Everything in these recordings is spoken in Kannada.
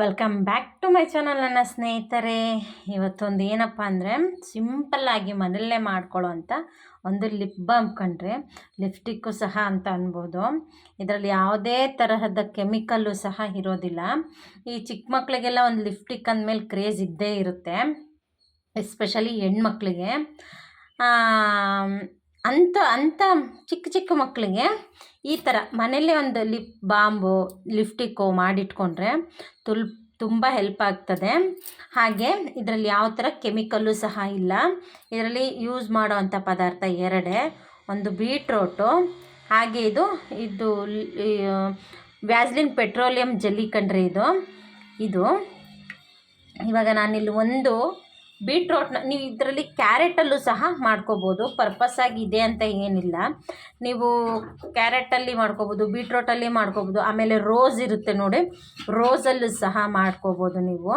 Welcome back to my channel ನನ್ನ ಸ್ನೇಹಿತರೆ. ಇವತ್ತೊಂದು ಏನಪ್ಪ ಅಂದರೆ ಸಿಂಪಲ್ಲಾಗಿ ಮನೆಯಲ್ಲೇ ಮಾಡ್ಕೊಳ್ಳೋ ಅಂತ ಒಂದು ಲಿಪ್ ಬಾಮ್ ಕಂಡ್ರೆ ಲಿಪ್ಸ್ಟಿಕ್ಕು ಸಹ ಅಂತ ಅನ್ಬೋದು. ಇದರಲ್ಲಿ ಯಾವುದೇ ತರಹದ ಕೆಮಿಕಲ್ಲು ಸಹ ಇರೋದಿಲ್ಲ. ಈ ಚಿಕ್ಕ ಮಕ್ಕಳಿಗೆಲ್ಲ ಒಂದು ಲಿಪ್ಸ್ಟಿಕ್ ಅಂದಮೇಲೆ ಕ್ರೇಜ್ ಇದ್ದೇ ಇರುತ್ತೆ ಎಸ್ಪೆಷಲಿ ಹೆಣ್ಮಕ್ಳಿಗೆ. ಅಂಥ ಅಂಥ ಚಿಕ್ಕ ಚಿಕ್ಕ ಮಕ್ಕಳಿಗೆ ಈ ಥರ ಮನೆಯಲ್ಲೇ ಒಂದು ಲಿಪ್ ಬಾಂಬು ಲಿಫ್ಟಿಕ್ಕು ಮಾಡಿಟ್ಕೊಂಡ್ರೆ ತುಲ್, ತುಂಬ ಹೆಲ್ಪ್ ಆಗ್ತದೆ. ಹಾಗೆ ಇದರಲ್ಲಿ ಯಾವ ಥರ ಕೆಮಿಕಲ್ಲು ಸಹ ಇಲ್ಲ. ಇದರಲ್ಲಿ ಯೂಸ್ ಮಾಡೋವಂಥ ಪದಾರ್ಥ ಎರಡೇ. ಒಂದು ಬೀಟ್ರೋಟು, ಹಾಗೆ ಇದು ಇದು ವ್ಯಾಸ್ಲಿನ್ ಪೆಟ್ರೋಲಿಯಂ ಜೆಲ್ಲಿ ಕಂಡ್ರೆ ಇದು ಇದು. ಇವಾಗ ನಾನಿಲ್ಲಿ ಒಂದು ಬೀಟ್ರೋಟ್ನ ನೀವು ಇದರಲ್ಲಿ ಕ್ಯಾರೆಟಲ್ಲೂ ಸಹ ಮಾಡ್ಕೋಬೋದು. ಪರ್ಪಸ್ಸಾಗಿ ಇದೆ ಅಂತ ಏನಿಲ್ಲ. ನೀವು ಕ್ಯಾರೆಟಲ್ಲಿ ಮಾಡ್ಕೋಬೋದು ಬೀಟ್ರೋಟಲ್ಲಿ ಮಾಡ್ಕೋಬೋದು. ಆಮೇಲೆ ರೋಸ್ ಇರುತ್ತೆ ನೋಡಿ. ರೋಸಲ್ಲೂ ಸಹ ಮಾಡ್ಕೋಬೋದು ನೀವು.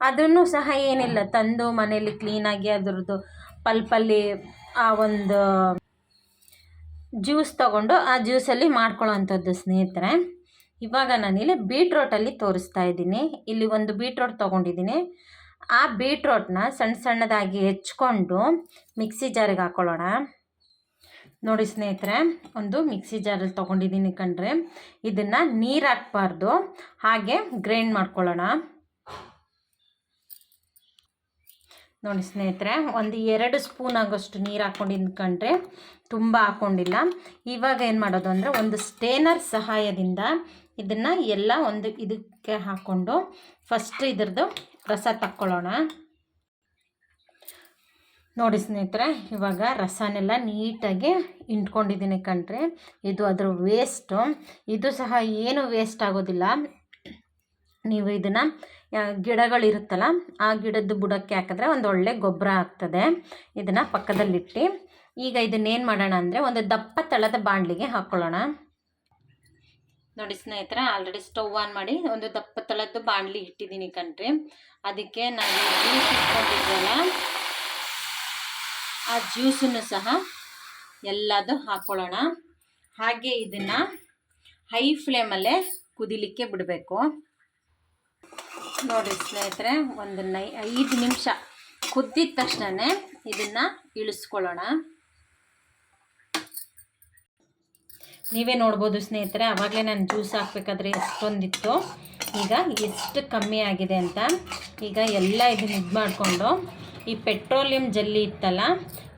ಅದನ್ನು ಸಹ ಏನಿಲ್ಲ. ತಂದು ಮನೆಯಲ್ಲಿ ಕ್ಲೀನಾಗಿ ಅದರದ್ದು ಪಲ್ಪಲ್ಲಿ ಆ ಒಂದು ಜ್ಯೂಸ್ ತಗೊಂಡು ಆ ಜ್ಯೂಸಲ್ಲಿ ಮಾಡ್ಕೊಳ್ಳೋ ಅಂಥದ್ದು ಸ್ನೇಹಿತರೆ. ಇವಾಗ ನಾನಿಲ್ಲಿ ಬೀಟ್ರೋಟಲ್ಲಿ ತೋರಿಸ್ತಾ ಇದ್ದೀನಿ. ಇಲ್ಲಿ ಒಂದು ಬೀಟ್ರೋಟ್ ತೊಗೊಂಡಿದ್ದೀನಿ. ಆ ಬೀಟ್ರೋಟ್ನ ಸಣ್ಣ ಸಣ್ಣದಾಗಿ ಹೆಚ್ಕೊಂಡು ಮಿಕ್ಸಿ ಜಾರಿಗೆ ಹಾಕ್ಕೊಳ್ಳೋಣ ನೋಡಿ ಸ್ನೇಹಿತರೆ, ಒಂದು ಮಿಕ್ಸಿ ಜಾರಲ್ಲಿ ತೊಗೊಂಡಿದ್ದೀನಿ ಕಂಡ್ರೆ ಇದನ್ನು ನೀರು ಹಾಕ್ಬಾರ್ದು, ಹಾಗೆ ಗ್ರೈಂಡ್ ಮಾಡ್ಕೊಳ್ಳೋಣ. ನೋಡಿ ಸ್ನೇಹಿತರೆ, ಒಂದು ಎರಡು ಸ್ಪೂನ್ ಆಗೋಷ್ಟು ನೀರು ಹಾಕ್ಕೊಂಡಿದ್ದು ಕಂಡ್ರೆ ತುಂಬ ಹಾಕ್ಕೊಂಡಿಲ್ಲ. ಇವಾಗ ಏನು ಮಾಡೋದು ಅಂದರೆ, ಒಂದು ಸ್ಟೇನರ್ ಸಹಾಯದಿಂದ ಇದನ್ನು ಎಲ್ಲ ಒಂದು ಇದಕ್ಕೆ ಹಾಕ್ಕೊಂಡು ಫಸ್ಟ್ ಇದ್ರದ್ದು ರಸ ತಕ್ಕೊಳ್ಳೋಣ. ನೋಡಿ ಸ್ನೇಹಿತರೆ, ಇವಾಗ ರಸನೆಲ್ಲ ನೀಟಾಗಿ ಇಂಟ್ಕೊಂಡಿದ್ದೀನಿ ಕಣ್ರಿ. ಇದು ಅದರ ವೇಸ್ಟು ಇದು ಸಹ ಏನು ವೇಸ್ಟ್ ಆಗೋದಿಲ್ಲ. ನೀವು ಇದನ್ನು ಗಿಡಗಳಿರುತ್ತಲ್ಲ, ಆ ಗಿಡದ ಬುಡಕ್ಕೆ ಹಾಕಿದ್ರೆ ಒಂದು ಒಳ್ಳೆ ಗೊಬ್ಬರ ಆಗ್ತದೆ. ಇದನ್ನು ಪಕ್ಕದಲ್ಲಿಟ್ಟು, ಈಗ ಇದನ್ನೇನು ಮಾಡೋಣ ಅಂದರೆ ಒಂದು ದಪ್ಪ ತಳದ ಬಾಣಲಿಗೆ ಹಾಕ್ಕೊಳ್ಳೋಣ ನೋಡಿ ಸ್ನೇಹಿತರೆ ಆಲ್ರೆಡಿ ಸ್ಟವ್ ಆನ್ ಮಾಡಿ ಒಂದು ದಪ್ಪ ತಳದ್ದು ಬಾಣಲಿ ಇಟ್ಟಿದ್ದೀನಿ ಕಣ್ರಿ. ಅದಕ್ಕೆ ನಾನು ಜ್ಯೂಸ್ ಇಟ್ಕೊಂಡಿದ್ದೆಲ್ಲ ಆ ಜ್ಯೂಸನ್ನು ಸಹ ಎಲ್ಲದೂ ಹಾಕ್ಕೊಳ್ಳೋಣ ಹಾಗೆ ಇದನ್ನು ಹೈ ಫ್ಲೇಮಲ್ಲೇ ಕುದಿಲಿಕ್ಕೆ ಬಿಡಬೇಕು. ನೋಡಿ ಸ್ನೇಹಿತರೆ, ಒಂದು ನೈ ಐದು ನಿಮಿಷ ಕುದ್ದಿದ ತಕ್ಷಣ ಇದನ್ನು ಇಳಿಸ್ಕೊಳ್ಳೋಣ. ನೀವೇ ನೋಡ್ಬೋದು ಸ್ನೇಹಿತರೆ ಆವಾಗಲೇ ನಾನು ಜ್ಯೂಸ್ ಹಾಕ್ಬೇಕಾದ್ರೆ ಎಷ್ಟೊಂದಿತ್ತು. ಈಗ ಎಷ್ಟು ಕಮ್ಮಿ ಆಗಿದೆ ಅಂತ. ಈಗ ಎಲ್ಲ ಇದನ್ನ ಇದು ಮಾಡಿಕೊಂಡು ಈ ಪೆಟ್ರೋಲಿಯಂ ಜಲ್ಲಿ ಇತ್ತಲ್ಲ,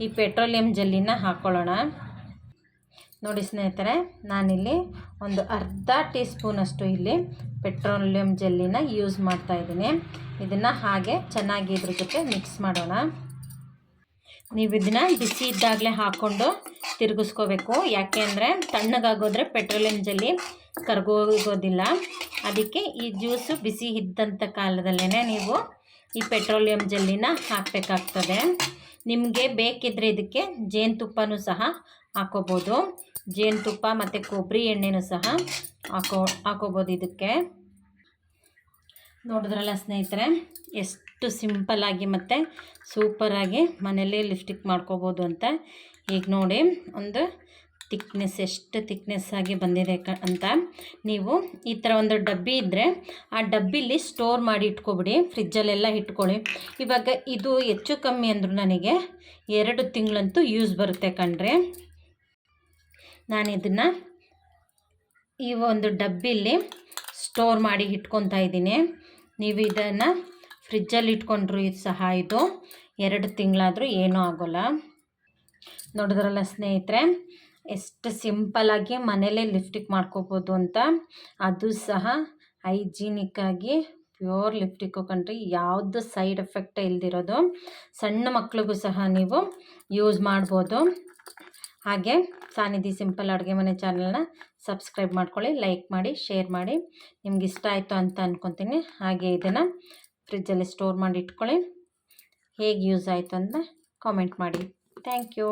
ಈ ಪೆಟ್ರೋಲಿಯಂ ಜಲ್ಲಿನ ಹಾಕ್ಕೊಳ್ಳೋಣ ನೋಡಿ ಸ್ನೇಹಿತರೆ, ನಾನಿಲ್ಲಿ ಒಂದು ಅರ್ಧ ಟೀ ಸ್ಪೂನಷ್ಟು ಇಲ್ಲಿ ಪೆಟ್ರೋಲಿಯಂ ಜಲ್ಲಿನ ಯೂಸ್ ಮಾಡ್ತಾಯಿದ್ದೀನಿ ಇದನ್ನು ಹಾಗೆ ಚೆನ್ನಾಗಿ ಇದ್ರ ಜೊತೆ ಮಿಕ್ಸ್ ಮಾಡೋಣ. ನೀವು ಇದನ್ನು ಬಿಸಿ ಇದ್ದಾಗಲೇ ಹಾಕ್ಕೊಂಡು ತಿರುಗಿಸ್ಕೋಬೇಕು. ಯಾಕೆ ಅಂದರೆ ತಣ್ಣಗಾಗೋದ್ರೆ ಪೆಟ್ರೋಲಿಯಂ ಜಲ್ಲಿ ಕರ್ಗೋಗೋದಿಲ್ಲ. ಅದಕ್ಕೆ ಈ ಜ್ಯೂಸು ಬಿಸಿ ಇದ್ದಂಥ ಕಾಲದಲ್ಲೇ ನೀವು ಈ ಪೆಟ್ರೋಲಿಯಂ ಜಲ್ಲಿನ ಹಾಕಬೇಕಾಗ್ತದೆ. ನಿಮಗೆ ಬೇಕಿದ್ದರೆ ಇದಕ್ಕೆ ಜೇನುತುಪ್ಪನೂ ಸಹ ಹಾಕೋಬೋದು. ಜೇನುತುಪ್ಪ ಮತ್ತು ಕೊಬ್ಬರಿ ಎಣ್ಣೆನೂ ಸಹ ಹಾಕೋ, ಹಾಕೋಬೋದು ಇದಕ್ಕೆ. ನೋಡಿದ್ರಲ್ಲ ಸ್ನೇಹಿತರೆ, ಎಷ್ಟು ಸಿಂಪಲ್ಲಾಗಿ ಮತ್ತು ಸೂಪರಾಗಿ ಮನೆಯಲ್ಲೇ ಲಿಪ್ಸ್ಟಿಕ್ ಮಾಡ್ಕೋಬೋದು ಅಂತ. ಈಗ ನೋಡಿ, ಒಂದು ತಿಕ್ನೆಸ್ ಎಷ್ಟು ತಿಕ್ನೆಸ್ ಆಗಿ ಬಂದಿದೆ ಅಂತ. ನೀವು ಈ ಥರ ಒಂದು ಡಬ್ಬಿ ಇದ್ದರೆ ಆ ಡಬ್ಬಿಲಿ ಸ್ಟೋರ್ ಮಾಡಿ ಇಟ್ಕೊಬಿಡಿ, ಫ್ರಿಜ್ಜಲ್ಲೆಲ್ಲ ಇಟ್ಕೊಳ್ಳಿ. ಇವಾಗ ಇದು ಹೆಚ್ಚು ಕಮ್ಮಿ ಅಂದರೂ ನನಗೆ ಎರಡು ತಿಂಗಳಂತೂ ಯೂಸ್ ಬರುತ್ತೆ ಕಣ್ರೆ. ನಾನು ಇದನ್ನು ಈ ಒಂದು ಡಬ್ಬಿಲಿ ಸ್ಟೋರ್ ಮಾಡಿ ಇಟ್ಕೊತಾ ಇದ್ದೀನಿ. ನೀವು ಇದನ್ನು ಫ್ರಿಜ್ಜಲ್ಲಿ ಇಟ್ಕೊಂಡ್ರು ಇದು ಸಹ ಇದು. ಎರಡು ತಿಂಗಳಾದರೂ ಏನೂ ಆಗೋಲ್ಲ. ನೋಡಿದ್ರಲ್ಲ ಸ್ನೇಹಿತರೆ, ಎಷ್ಟು ಸಿಂಪಲ್ಲಾಗಿ ಮನೇಲೇ ಲಿಫ್ಟಿಕ್ ಮಾಡ್ಕೋಬೋದು ಅಂತ. ಅದು ಸಹ ಹೈಜೀನಿಕ್ಕಾಗಿ ಪ್ಯೂರ್ ಲಿಫ್ಟಿಕ್ಕು ಕಂಡ್ರಿ ಯಾವುದು ಸೈಡ್ ಎಫೆಕ್ಟ್ ಇಲ್ದಿರೋದು. ಸಣ್ಣ ಮಕ್ಳಿಗೂ ಸಹ ನೀವು ಯೂಸ್ ಮಾಡ್ಬೋದು. ಹಾಗೆ ಸಾನಿಧಿ ಸಿಂಪಲ್ ಅಡುಗೆ ಮನೆ ಚಾನಲ್ನ ಸಬ್ಸ್ಕ್ರೈಬ್ ಮಾಡ್ಕೊಳ್ಳಿ, ಲೈಕ್ ಮಾಡಿ, ಶೇರ್ ಮಾಡಿ. ನಿಮ್ಗೆ ಇಷ್ಟ ಆಯಿತು ಅಂತ ಅಂದ್ಕೊತೀನಿ ಹಾಗೆ ಇದನ್ನು ಫ್ರಿಜ್ಜಲ್ಲಿ ಸ್ಟೋರ್ ಮಾಡಿ ಇಟ್ಕೊಳ್ಳಿ. ಹೇಗೆ ಯೂಸ್ ಆಯಿತು ಅಂತ ಕಾಮೆಂಟ್ ಮಾಡಿ. Thank you